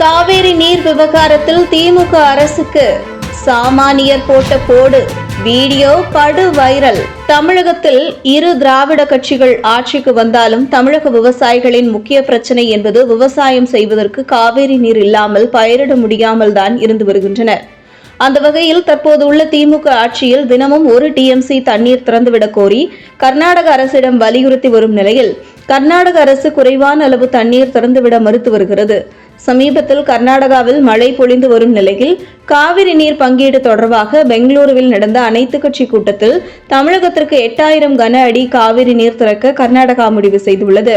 காவேரி நீர் விவகாரத்தில் திமுக அரசுக்கு சாமானியர் போட்ட போடு வீடியோ படு வைரல். தமிழகத்தில் இரு திராவிட கட்சிகள் ஆட்சிக்கு வந்தாலும் தமிழக விவசாயிகளின் முக்கிய பிரச்சனை என்பது விவசாயம் செய்வதற்கு காவேரி நீர் இல்லாமல் பயிரிட முடியாமல் தான் இருந்து வருகின்றனர் அந்த வகையில் தற்போது உள்ள திமுக ஆட்சியில் தினமும் ஒரு டிஎம்சி தண்ணீர் திறந்துவிடக் கோரி கர்நாடக அரசிடம் வலியுறுத்தி வரும் நிலையில் கர்நாடக அரசு குறைவான அளவு தண்ணீர் திறந்துவிட மறுத்து வருகிறது. சமீபத்தில் கர்நாடகாவில் மழை பொழிந்து வரும் நிலையில் காவிரி நீர் பங்கீடு தொடர்பாக பெங்களூருவில் நடந்த அனைத்து கட்சி கூட்டத்தில் தமிழகத்திற்கு எட்டாயிரம் கன அடி காவிரி நீர் திறக்க கர்நாடகா முடிவு செய்துள்ளது.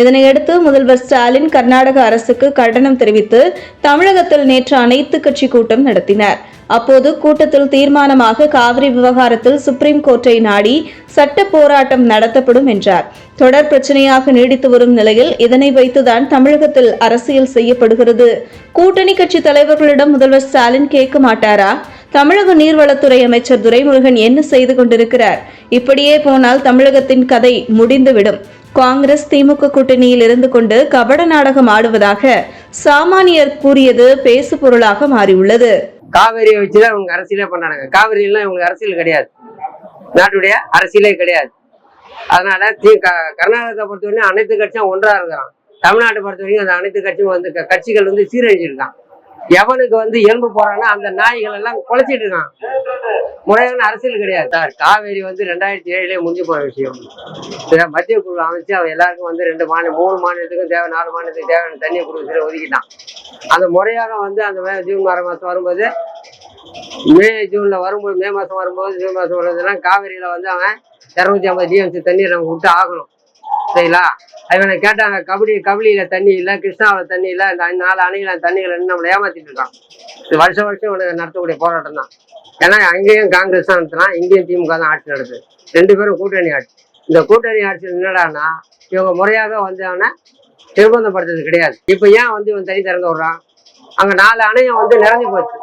இதனையடுத்து முதல்வர் ஸ்டாலின் கர்நாடக அரசுக்கு கண்டனம் தெரிவித்து தமிழகத்தில் நேற்று அனைத்து கட்சி கூட்டம் நடத்தினார். அப்போது கூட்டத்தில் தீர்மானமாக காவிரி விவகாரத்தில் சுப்ரீம் கோர்ட்டை நாடி சட்ட போராட்டம் நடத்தப்படும் என்றார். தொடர் பிரச்சனையாக நீடித்து வரும் நிலையில் இதனை வைத்துதான் தமிழகத்தில் அரசியல் செய்யப்படுகிறது. கூட்டணி கட்சி தலைவர்களிடம் முதல்வர் ஸ்டாலின் கேட்க மாட்டாரா? தமிழக நீர்வளத்துறை அமைச்சர் துரைமுருகன் என்ன செய்து கொண்டிருக்கிறார்? இப்படியே போனால் தமிழகத்தின் கதை முடிந்துவிடும். காங்கிரஸ் திமுக கூட்டணியில் இருந்து கொண்டு கபட நாடகம் ஆடுவதாக சாமானியர் கூறியது பேசு பொருளாக மாறியுள்ளது. காவேரியை வச்சுதான் இவங்க அரசியலே பண்றாங்க காவேரியெல்லாம் இவங்களுக்கு அரசியல் கிடையாது. நாட்டுடைய அரசியலே கிடையாது. அதனால தி- க- கர்நாடகத்தை பொறுத்த வரைக்கும் அனைத்து கட்சியும் ஒன்றா இருக்கிறான். தமிழ்நாட்டை பொறுத்த வரைக்கும் அந்த அனைத்து கட்சியும் வந்து கட்சிகள் வந்து சீரழிஞ்சிருக்கான். எவனுக்கு வந்து எலும்பு போறானோ அந்த நாய்கள் எல்லாம் குலைச்சிட்டு இருக்கான். முறையான அரசியல் கிடையாது. சார் காவேரி வந்து ரெண்டாயிரத்தி ஏழுலயே முடிஞ்சு போன விஷயம். மத்திய குழு அமைச்சு அவன் எல்லாருக்கும் வந்து ரெண்டு மாநில மூணு மாநிலத்துக்கும் தேவை நாலு மாநிலத்துக்கு தேவையான தண்ணியை கொடுக்க ஒதுக்கிட்டான். அந்த முறையாக வந்து அந்த ஜூன் ஆறு மாதம் வரும்போது மே ஜூன்ல வரும்போது மே மாதம் வரும்போது ஜூன் மாதம் வரும்போதெல்லாம் காவேரியில வந்து அவன் இரநூத்தி ஐம்பது டிஎம்சி தண்ணீர் நம்ம விட்டு ஆகணும். சரிங்களா? இவனை கேட்டாங்க கபடி கபடியில தண்ணி இல்லை கிருஷ்ணாவில் தண்ணி இல்லை இந்த நாலு அணையில தண்ணிகள் நம்மளை ஏமாத்திட்டு இருக்கான். இது வருஷம் வருஷம் இவனுக்கு நடத்தக்கூடிய போராட்டம் தான். ஏன்னா அங்கேயும் காங்கிரஸ் தான் நடத்தினான் இங்கேயும் திமுக தான் ஆட்சி நடத்துது. ரெண்டு பேரும் கூட்டணி ஆட்சி. இந்த கூட்டணி ஆட்சியில் என்னடானா இவங்க முறையாக வந்து அவனை நிர்பந்தப்படுத்துறது கிடையாது. இப்போ ஏன் வந்து இவன் தண்ணி திறந்து விடுறான்? அங்க நாலு அணையம் வந்து நிறைஞ்சு போச்சு.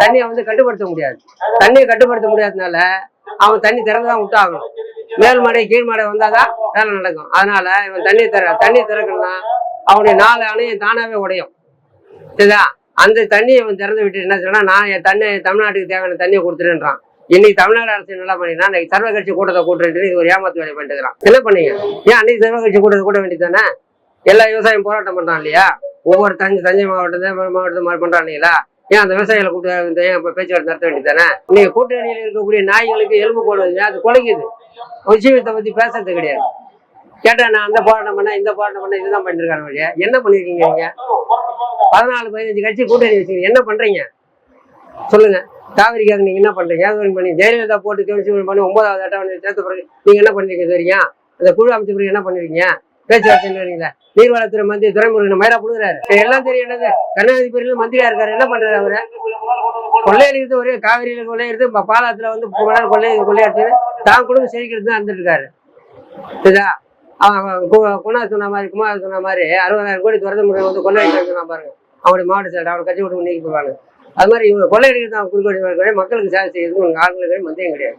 தண்ணியை வந்து கட்டுப்படுத்த முடியாது. தண்ணியை கட்டுப்படுத்த முடியாததுனால அவன் தண்ணி திறந்து தான் விட்டாகணும். மேல் மடை கீழ் மடை வந்தாதான் வேலை நடக்கும். அதனால இவன் தண்ணி திற தண்ணி திறக்கணும்னா அவனுடைய நாலு அணையும் தானாவே உடையும். சரிதா? அந்த தண்ணியை அவன் திறந்து விட்டு என்ன சொன்னா நான் என் தண்ணி தமிழ்நாட்டுக்கு தேவையான தண்ணியை கொடுத்துருன்றான் இன்னைக்கு தமிழ்நாடு அரசு நல்லா பண்ணினா இன்னைக்கு சர்வ கட்சி கூட்டத்தை கூட்டுட்டு ஒரு ஏமாத்து வேலை பண்ணிட்டு என்ன பண்ணீங்க? ஏன் அன்னைக்கு சர்வ கட்சி கூட்டத்தை கூட்ட வேண்டியது தானே எல்லா விவசாயம் போராட்டம் பண்றான் இல்லையா? ஒவ்வொரு தஞ்சை தஞ்சை மாவட்டத்தை மாவட்டத்தை மாதிரி பண்றான் இல்லையா ஏன் அந்த விவசாயிகளை கூட்ட இந்த ஏன் பேச்சுவார்த்தை நடத்த வேண்டியது தானே நீங்க கூட்டணியில் இருக்கக்கூடிய நாய்களுக்கு எலும்பு போடுவது அது குலைக்குது. விஷயத்தை பத்தி பேசுறது கிடையாது. கேட்டா நான் அந்த போராட்டம் பண்ண இந்த போராட்டம் பண்ண இதுதான் பண்ணிருக்காங்க வழியா என்ன பண்ணிருக்கீங்க நீங்க? பதினாலு பதினஞ்சு கட்சி கூட்டணி வச்சுக்கீங்க என்ன பண்றீங்க? சொல்லுங்க. காவிரிக்காக நீங்க என்ன பண்றீங்க? அது பண்ணி ஜெயலலிதா போட்டு கமிஷன் பண்ணி ஒன்பதாவது அட்டவணை சேர்த்த பிறகு நீங்க என்ன பண்ணிருக்கீங்க தெரியுங்க அந்த குழு அமைச்ச பிறகு என்ன பண்ணிருக்கீங்க? பேச்சுவார்த்தை வரீங்களா நீர்வளத்துறை மந்திரி துறைமுருகன் மயிரா புழுகிறாரு எல்லாம் தெரியும் என்னது? கருணாநிதி பேரில் மந்திரியா இருக்காரு. என்ன பண்றாரு அவரு? கொள்ளையடிக்கிறது ஒரே காவிரியில கொள்ளையடித்து பாலாத்துல வந்து கொள்ளை கொள்ளையடிச்சு தான் குடும்பம் செழிக்கிறது தான் இருந்துட்டு இருக்காரு. அவன் குணா சொன்ன மாதிரி குமார் சொன்ன மாதிரி அறுபதாயிரம் கோடி துரத முறை வந்து கொள்ளையடிக்கிறது சொன்னா பாருங்க. அவனுடைய மாவட்ட செயலர் அவனை கட்சி விட்டு நீக்கி போவாங்க அது மாதிரி இவங்க கொள்ளையடிக்கிறது தான் குறிக்கோள் மக்களுக்கு சேவை செய்யறது உங்க ஆளுங்களுக்கு மந்தியம் கிடையாது.